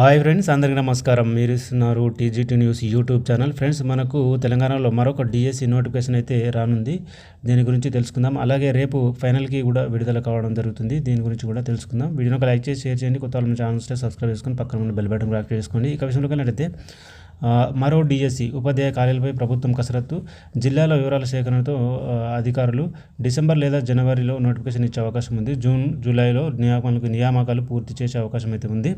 Hi friends అందరికీ నమస్కారం. మీరు ఇస్తున్నారు TGT news YouTube channel. Friends మనకు తెలంగాణలో మరొక డిఎస్సి నోటిఫికేషన్ అయితే రానుంది. దీని గురించి తెలుసుకుందాం. అలాగే రేపు ఫైనల్కి కూడా విడుదల కావడం జరుగుతుంది. దీని గురించి కూడా తెలుసుకుందాం. వీడియోని ఒక లైక్ చేసి షేర్ చేయండి. కొత్త వాళ్ళ ఛానల్స్ సబ్స్క్రైబ్ చేసుకొని పక్కన ఉన్న బెల్ బటన్ యాక్టివ్ చేసుకోండి. ఇక విషయంలో వెళ్ళినట్లయితే మరో డిఎస్సి ఉపాధ్యాయ ఖాళీలపై ప్రభుత్వం కసరత్తు. జిల్లాల వివరాల సేకరణతో అధికారులు డిసెంబర్ లేదా జనవరిలో నోటిఫికేషన్ ఇచ్చే అవకాశం ఉంది. జూన్ జూలైలో నియామకాలకు నియామకాలు పూర్తి చేసే అవకాశం అయితే ఉంది.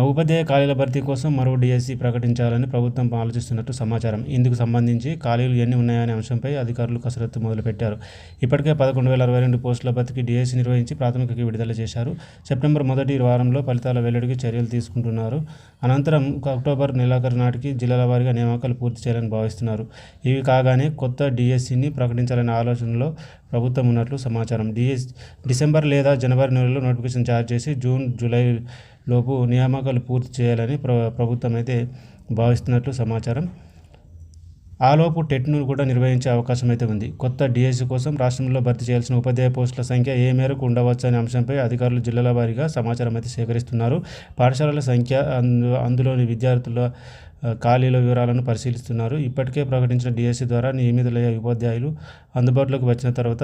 ఉపాధ్యాయ ఖాళీల భర్తీ కోసం మరో డిఎస్సి ప్రకటించాలని ప్రభుత్వం ఆలోచిస్తున్నట్టు సమాచారం. ఇందుకు సంబంధించి ఖాళీలు ఎన్ని ఉన్నాయనే అంశంపై అధికారులు కసరత్తు మొదలుపెట్టారు. ఇప్పటికే పదకొండు వేల అరవై రెండు పోస్టుల భర్తీకి డిఎస్సి నిర్వహించి ప్రాథమిక విడుదల చేశారు. సెప్టెంబర్ మొదటి వారంలో ఫలితాల వెల్లడికి చర్యలు తీసుకుంటున్నారు. అనంతరం అక్టోబర్ నెలాఖరు నాటికి జిల్లాల వారీగా నియామకాలు పూర్తి చేయాలని భావిస్తున్నారు. ఇవి కాగానే కొత్త డిఎస్సిని ప్రకటించాలనే ఆలోచనలో ప్రభుత్వం ఉన్నట్లు సమాచారం. డిఎస్ డిసెంబర్ లేదా జనవరి నెలలో నోటిఫికేషన్ జారీ చేసి జూన్ జూలై లోపు నియామకాలు పూర్తి చేయాలని ప్ర ప్రభుత్వం అయితే భావిస్తున్నట్లు సమాచారం. ఆలోపు టెట్ను కూడా నిర్వహించే అవకాశం అయితే ఉంది. కొత్త డిఎస్సి కోసం రాష్ట్రంలో భర్తీ చేయాల్సిన ఉపాధ్యాయ పోస్టుల సంఖ్య ఏ మేరకు ఉండవచ్చు అనే అంశంపై అధికారులు జిల్లాల వారీగా సమాచారం అయితే సేకరిస్తున్నారు. పాఠశాలల సంఖ్య అందు అందులోని విద్యార్థుల ఖాళీల వివరాలను పరిశీలిస్తున్నారు. ఇప్పటికే ప్రకటించిన డిఎస్సి ద్వారా నియమితులయ్యే ఉపాధ్యాయులు అందుబాటులోకి వచ్చిన తర్వాత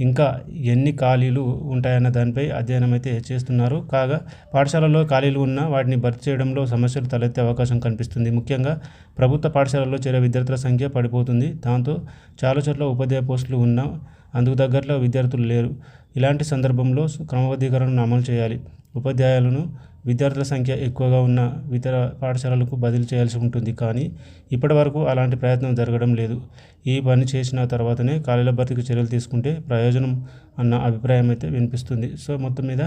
ఇంకా ఎన్ని ఖాళీలు ఉంటాయన్న దానిపై అధ్యయనం అయితే చేస్తున్నారు. కాగా పాఠశాలలో ఖాళీలు ఉన్నా వాటిని భర్తీ చేయడంలో సమస్యలు తలెత్తే అవకాశం కనిపిస్తుంది. ముఖ్యంగా ప్రభుత్వ పాఠశాలల్లో చేరే విద్యార్థుల సంఖ్య పడిపోతుంది. దాంతో చాలా చోట్ల ఉపాధ్యాయ పోస్టులు ఉన్నా అందుకు తగ్గట్లో విద్యార్థులు లేరు. ఇలాంటి సందర్భంలో క్రమబద్ధీకరణను అమలు చేయాలి. ఉపాధ్యాయులను విద్యార్థుల సంఖ్య ఎక్కువగా ఉన్న ఇతర పాఠశాలలకు బదిలీ చేయాల్సి ఉంటుంది. కానీ ఇప్పటివరకు అలాంటి ప్రయత్నం జరగడం లేదు. ఈ పని చేసిన తర్వాతనే ఖాళీల భర్తీకి చర్యలు తీసుకుంటే ప్రయోజనం అన్న అభిప్రాయం అయితే వినిపిస్తుంది. సో మొత్తం మీద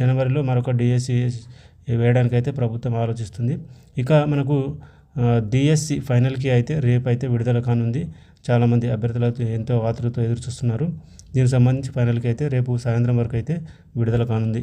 జనవరిలో మరొక డిఎస్సి వేయడానికైతే ప్రభుత్వం ఆలోచిస్తుంది. ఇక మనకు డిఎస్సి ఫైనల్కి అయితే రేపు అయితే విడుదల కానుంది. చాలామంది అభ్యర్థులు ఎంతో ఆతృతతో ఎదురు చూస్తున్నారు దీనికి సంబంధించి ఫైనల్కి అయితే రేపు సాయంత్రం వరకు అయితే విడుదల కానుంది.